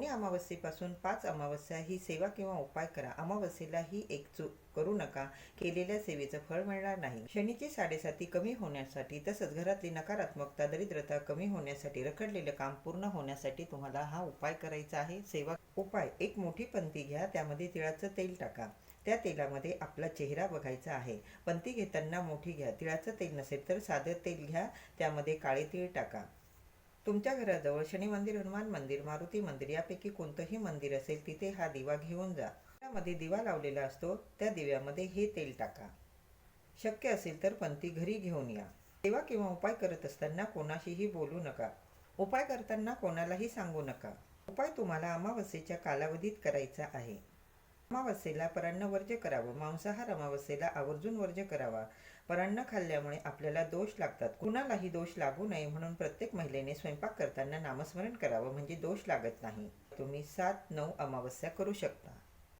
श्रावणी अमावस्येपासून पाच अमावस्या ही सेवा किंवा उपाय करा. अमावस्येला ही एक चूक करू नका. केलेल्या सेवेचं फळ मिळणार नाही. शनीची साडेसाती कमी होण्यासाठी तसंच घरातली नकारात्मकता दरिद्रता कमी होण्यासाठी रखडलेलं काम पूर्ण होण्यासाठी तुम्हाला हा उपाय करायचा आहे. सेवा उपाय एक मोठी पंती घ्या त्यामध्ये तिळाचं तेल टाका. त्या तेलामध्ये आपला चेहरा बघायचा आहे. पंती घेताना मोठी घ्या. तिळाचं तेल नसेल तर साधं तेल घ्या. त्यामध्ये काळे तीळ टाका. तुमच्या घराजवळ शनी मंदिर हनुमान मंदिर मारुती मंदिर यापैकी कोणतंही मंदिर असेल तिथे हा दिवा घेऊन जा. त्यामध्ये दिवा लावलेला असतो त्या दिव्यामध्ये हे तेल टाका. शक्य असेल तर पंथी घरी घेऊन या. सेवा किंवा उपाय करत असताना कोणाशीही बोलू नका. उपाय करताना कोणालाही सांगू नका. उपाय तुम्हाला अमावस्येच्या कालावधीत करायचा आहे. अमावस्येला परान्न वर्ज्य करावं. मांसाहार अमावस्येला आवर्जून वर्ज्य करावा. परान्न खाल्ल्यामुळे आपल्याला दोष लागतात. कुणालाही दोष लागू नये म्हणून प्रत्येक महिलेने स्वयंपाक करताना नामस्मरण करावं म्हणजे दोष लागत नाही. तुम्ही सात नऊ अमावस्या करू शकता.